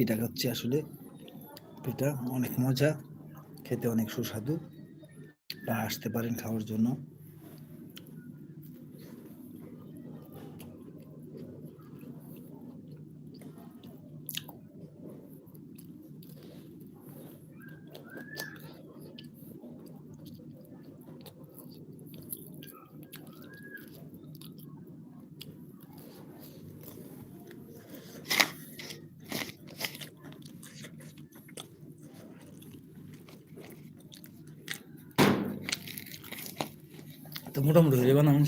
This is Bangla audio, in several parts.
পিঠা খাচ্ছি আসলে। পিঠা অনেক মজা খেতে অনেক সুস্বাদু। আসতে পারেন খাওয়ার জন্য তো মোটামুটি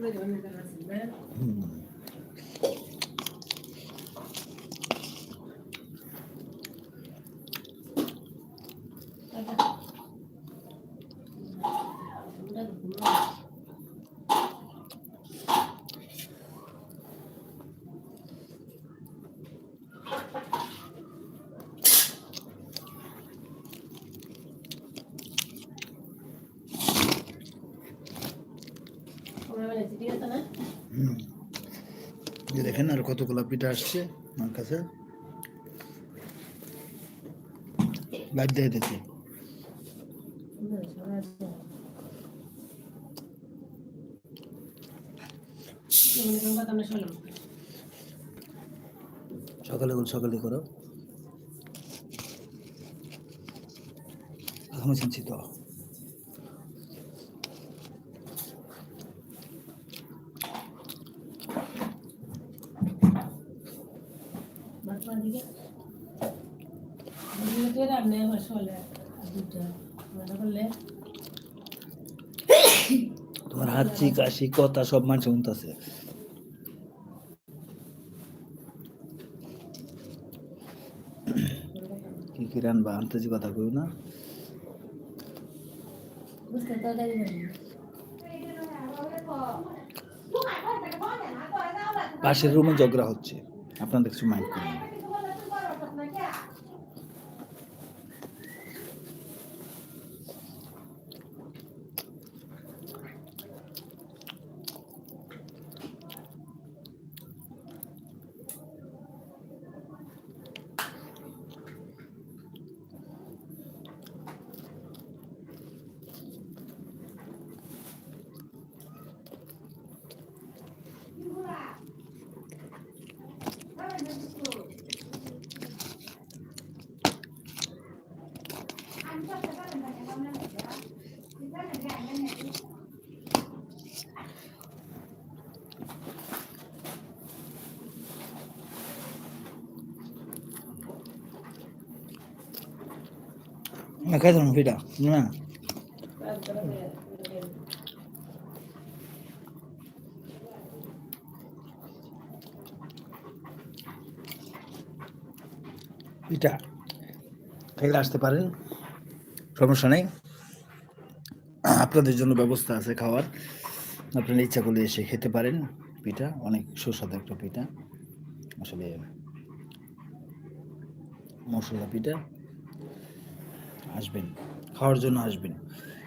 হয়ে যাবে না মানুষের হুম। হুম। এই আর কতগুলো পিঠা আসছে? আমার কাছে। লাইট দিয়ে দিচ্ছি। সকালে সকালে করো। এখন চিনছি তো তোমার হাঁচি কাশি কথা সব মানুষ শুনতেছে। কি কি রানবা আনতেছি কথা কই না। পাশের রুমে ঝগড়া হচ্ছে। আপনাদের কিছু মাইন্ড করবেন না। না খাই থাকুন ফিটা, না। পিঠা খেলে আসতে পারেন, সমস্যা নেই। আপনাদের জন্য ব্যবস্থা আছে খাওয়ার। আপনারা ইচ্ছা করলে এসে খেতে পারেন পিঠা, অনেক সুস্বাদু একটা পিঠা। আসলে মশলা পিঠা। আসবেন, খাওয়ার জন্য আসবেন।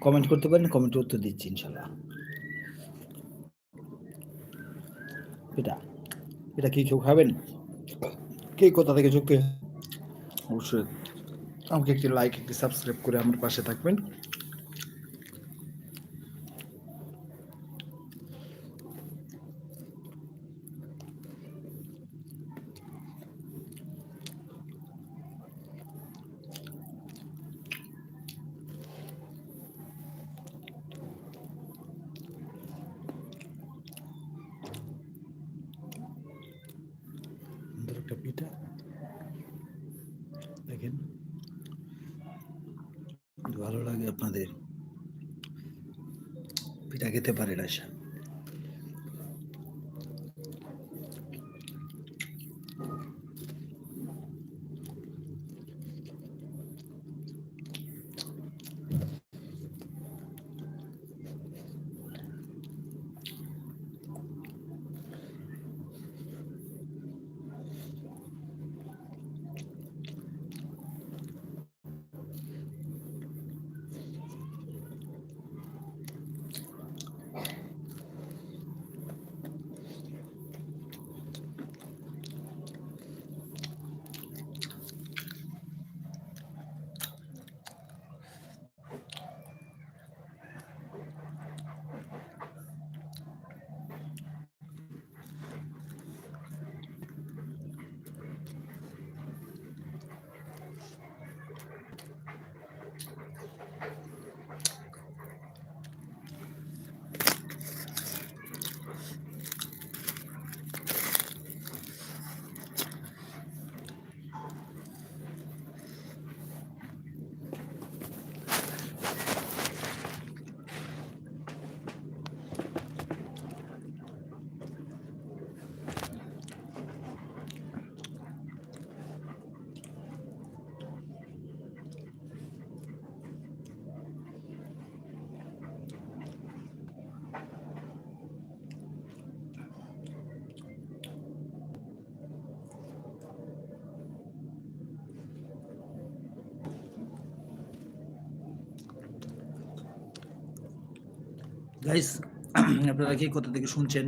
কমেন্ট করতে পারেন কমেন্টে উত্তর দিচ্ছি, ইনশাল্লাহ। এটা এটা কি কেউ খাবেন? কে কোথা থেকে চোখে অবশ্যই। আমাকে একটি লাইক একটি সাবস্ক্রাইব করে আমার পাশে থাকবেন। গাইস আপনারা কে কোথা থেকে শুনছেন?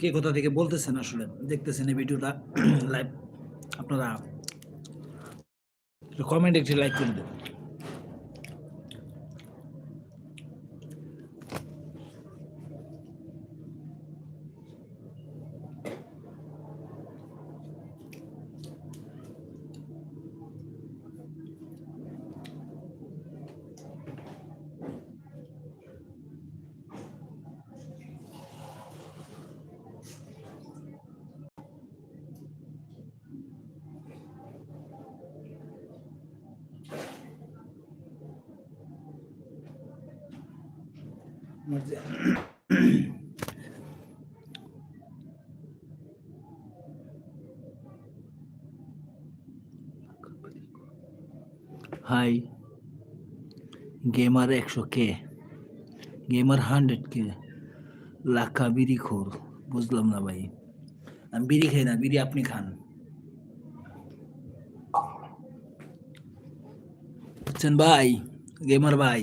কে কোথা থেকে বলতেছেন আসলে? দেখতেছেন এই ভিডিওটা লাইভ আপনারা কমেন্ট একটি লাইক করে দেবেন। হাই গেমার একশো কে গেমার হান্ড্রেড কে লাখা বিড়ি খোর বুঝলাম না ভাই আমি বিড়ি খাই না বিড়ি আপনি খান বুঝছেন ভাই গেমার ভাই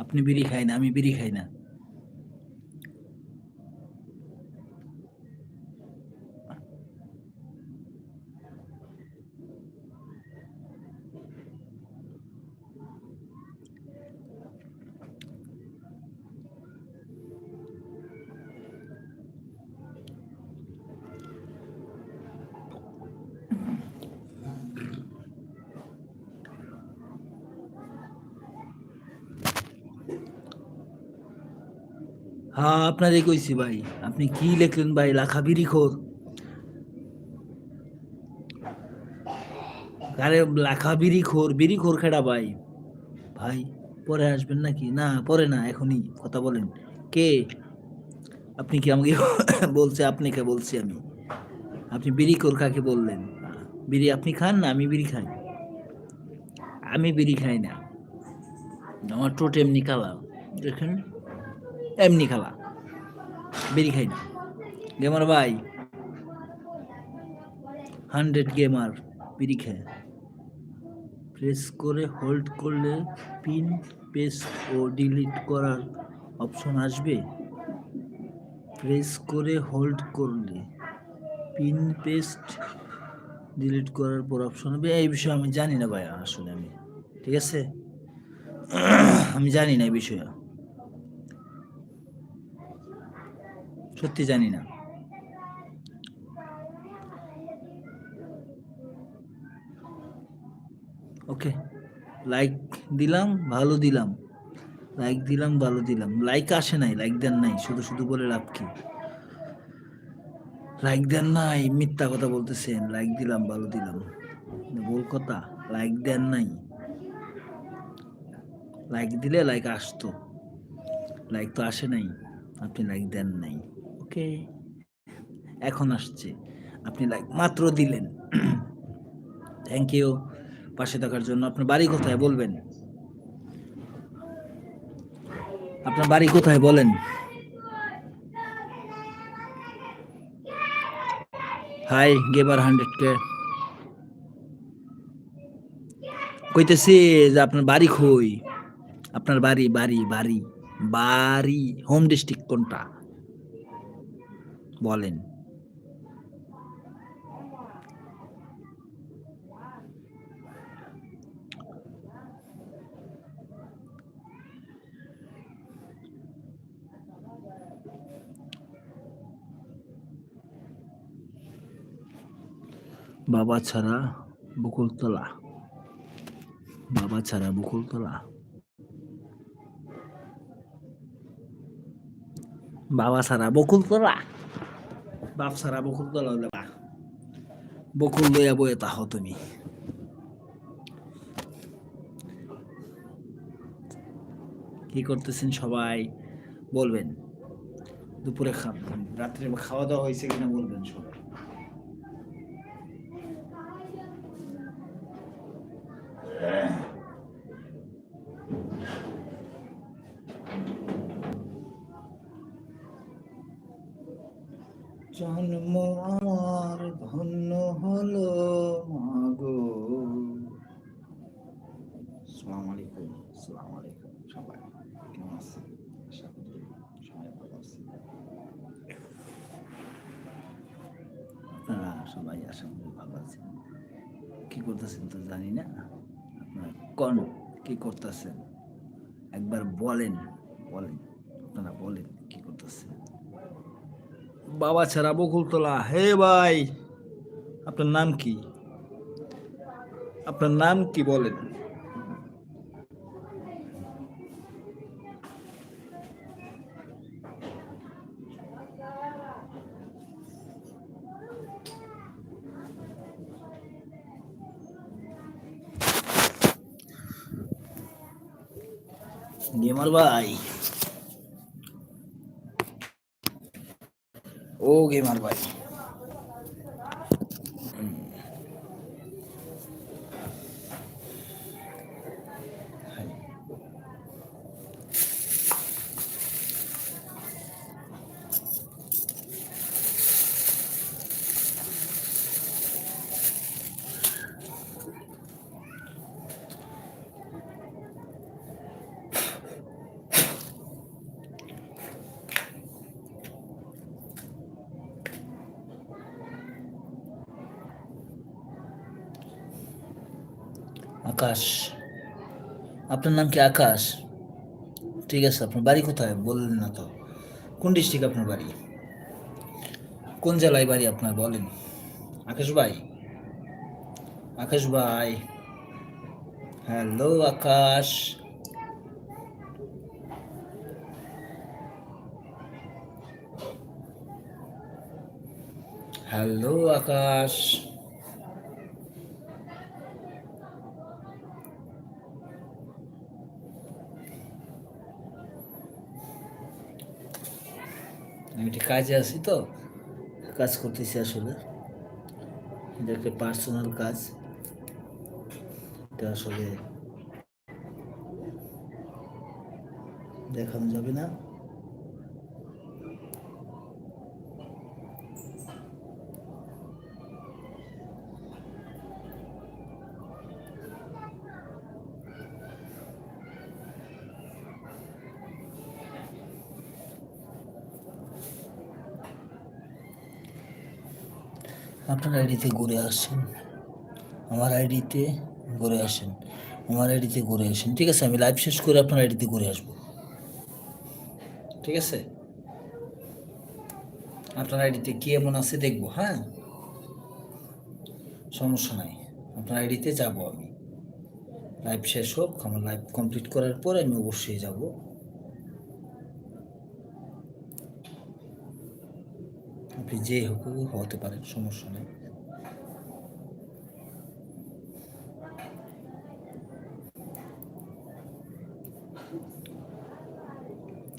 আপনি বিড়ি খাই না আমি বিড়ি খাই না আপনারই কইছি ভাই, আপনি কি লিখলেন ভাই? লাখা বিড়ি খোর। আরে লাখা বিড়ি খোর বিড়ি খোর খেড়া ভাই। ভাই, পরে আসবেন নাকি? না, পরে না, এখনই, কথা বলেন। কে? আপনি কি আমাকে বলছে? আপনাকে বলছি আমি। আপনি বিড়ি খোর কাকে বললেন? বিড়ি আপনি খান না, আমি বিড়ি খাই? আমি বিড়ি খাই না। আমার টোট এমনি কালা। দেখেন, এমনি খালা বিড়ি খাই না। গেমার ভাই হান্ড্রেড গেমার বিড়ি খায়। প্রেস করে হোল্ড করলে পিন পেস্ট ও ডিলিট করার অপশন আসবে। প্রেস করে হোল্ড করলে পিন পেস্ট ডিলিট করার পর অপশন হবে এই বিষয়ে আমি জানি না ভাই আসলে আমি। ঠিক আছে? আমি জানি না এই বিষয়ে। সত্যি জানি না। ওকে লাইক দিলাম, ভালো দিলাম। লাইক দিলাম, ভালো দিলাম। লাইক আসে নাই লাইক দেন নাই, শুধু শুধু বলে লাভ কি? লাইক দেন নাই, মিথ্যা কথা বলতেছেন লাইক দিলাম, ভালো দিলাম। ভুল কথা লাইক দেন নাই। লাইক দিলে লাইক আসতো। লাইক তো আসে নাই, আপনি লাইক দেন নাই। ওকে। এখন আসছে। আপনি লাইক মাত্র দিলেন। থ্যাংক ইউ পাশে থাকার জন্য। আপনার বাড়ি কোথায় বলবেন? আপনার বাড়ি কোথায় বলেন? হাই গেবার হান্ড্রেড কে কইতেছি যে আপনার বাড়ি কই? আপনার বাড়ি বাড়ি বাড়ি বাড়ি। হোম ডিস্ট্রিক্ট কোনটা? বলেন বাবা ছাড়া বকুলতলা বাবা ছাড়া বকুলতলা বাবা ছাড়া বকুলতলা বাপ সারা বকুলতলা হলে বা বকুল লইয়া বয়ে তাহ তুমি। কি করতেছেন সবাই? বলবেন। দুপুরে খা রাত্রে খাওয়া দাওয়া হয়েছে কিনা বলবেন সবাই। সালাম আলাইকুম সালাম আলাইকুম সবাই। কেমন আছেন? আশা করি সবাই ভালো আছেন। আপনারা সবাই আশা করি ভালো আছেন। কি করতেছেন তো জানি না। আপনারা কোন কি করতেছেন? একবার বলেন বলেন। আপনারা বলেন কি করতেছেন? বাবা ছাড়া বকুলতলা। হে ভাই, আপনার নাম কি? আপনার নাম কি বলেন? গেমার ভাই ও গেমার ভাই আকাশ। আপনার নাম কি আকাশ? ঠিক আছে, আপনার বাড়ি কোথায়? বললেন না তো। কোন ডিস্ট্রিক্ট আপনার বাড়ি? কোন জেলায় বাড়ি আপনার, বলেন। আকাশ ভাই? আকাশ ভাই। হ্যালো, আকাশ। হ্যালো, আকাশ। একটি কাজে আসি তো। কাজ করতেছি আসলে। এটা একটা পার্সোনাল কাজ। এটা আসলে দেখানো যাবে না। আপনার আইডিতে ঘুরে আসেন। আমার আইডিতে ঘুরে আসেন। আমার আইডিতে ঘুরে আসেন। ঠিক আছে, আমি লাইভ শেষ করে আপনার আইডিতে ঘুরে আসব। ঠিক আছে? আপনার আইডিতে কি এমন আছে দেখব হ্যাঁ? সমস্যা নাই। আপনার আইডিতে যাব আমি। লাইভ শেষ হোক, আমার লাইভ কমপ্লিট করার পরে আমি অবশ্যই যাব। আপনি যে হোক হতে পারেন সমস্যা নেই।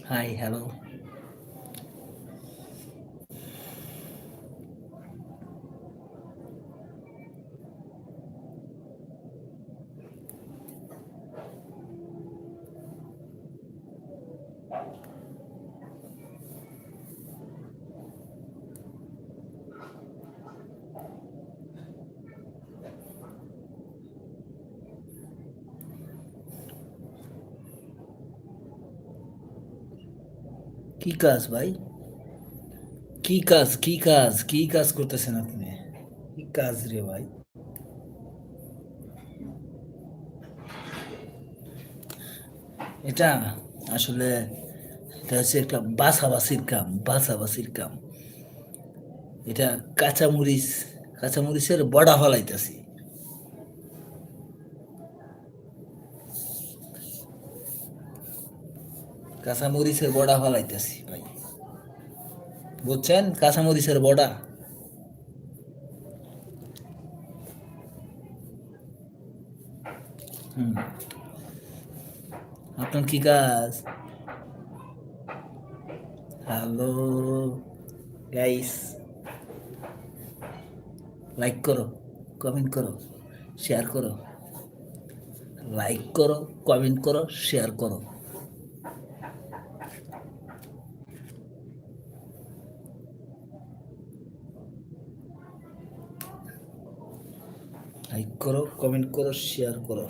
হাই হ্যালো কি কাজ ভাই? কি কাজ কি কাজ কি কাজ করতেছেন আপনি? কি কাজ রে ভাই? এটা আসলে এটা হচ্ছে একটা বাছাবাছির কাম বাছাবাছির কাম। এটা কাঁচামরিচ, কাঁচামরিচের বড়া ফলাইতেছি। কাঁচামরিচের বড়া ফলাইতেছি, ভাই। বুঝছেন? কাঁচামরিচের বড়া। হুম। আপনার কি কাজ? হ্যালো গাইস লাইক করো কমেন্ট করো শেয়ার করো। লাইক করো কমেন্ট করো শেয়ার করো লাইক করো কমেন্ট করো শেয়ার করো।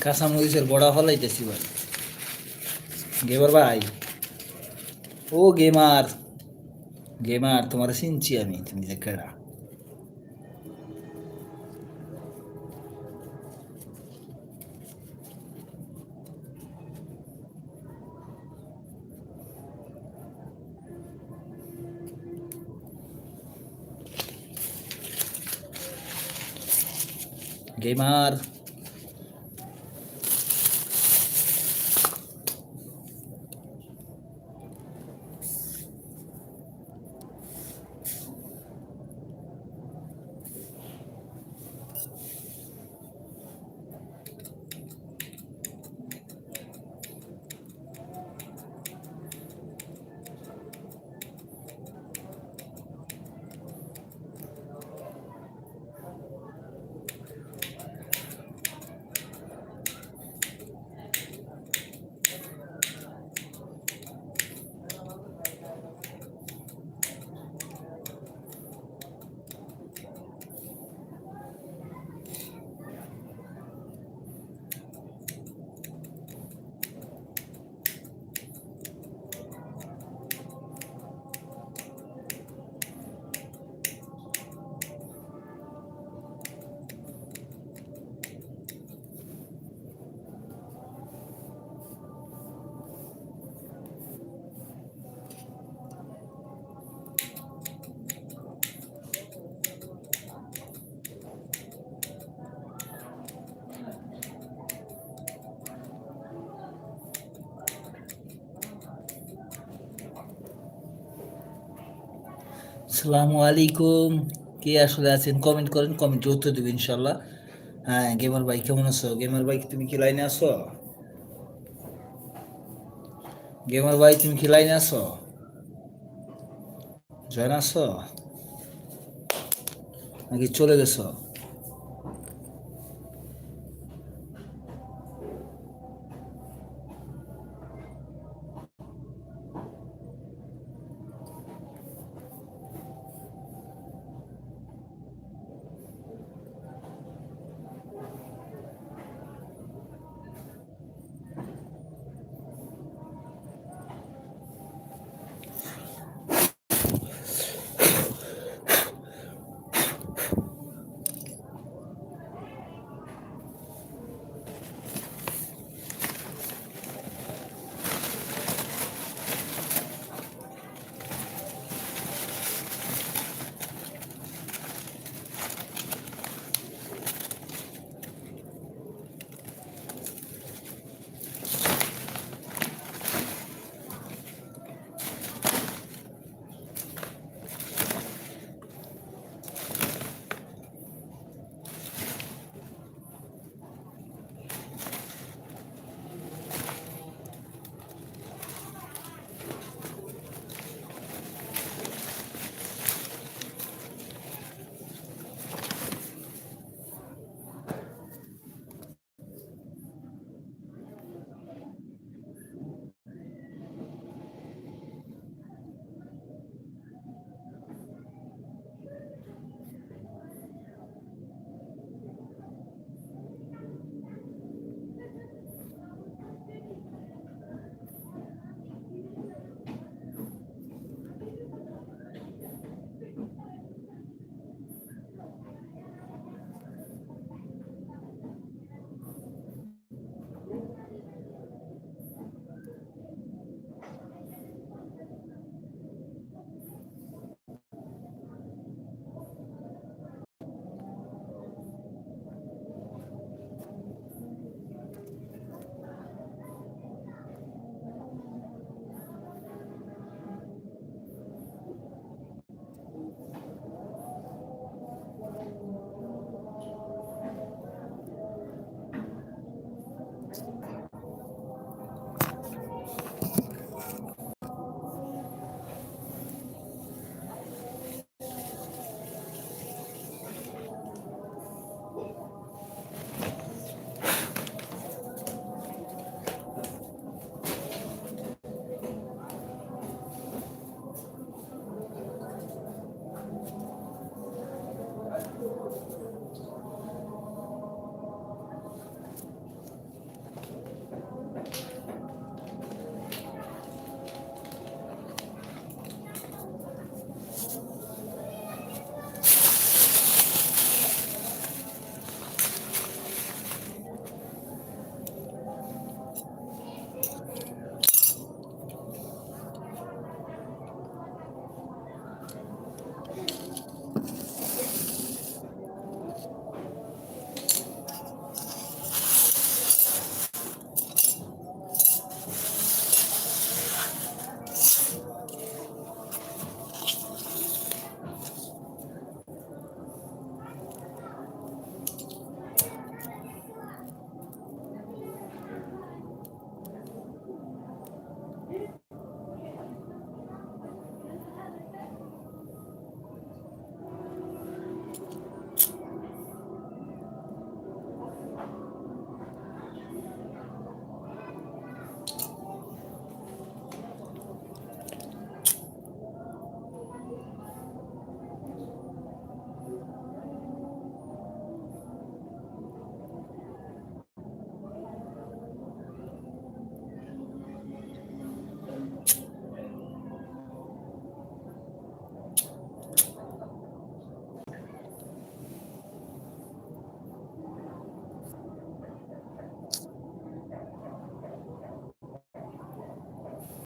কাঁচামরিচের বড়া ফলাইতেছি ভাই। গেমার ভাই। ও গেমার গেমার তোমার চিনছি আমি, তুমি যে কেডা। গেমার আসসালামু আলাইকুম। কে আসলে আছেন? কমেন্ট করেন কমেন্ট উত্তর দেবেন ইনশাল্লাহ হ্যাঁ গেমার ভাই, কেমন আছো? গেমার ভাই, তুমি কি লাইনে আছো? গেমার ভাই, তুমি কি লাইনে আছো? জয়েন আছো? নাকি চলে গেছো?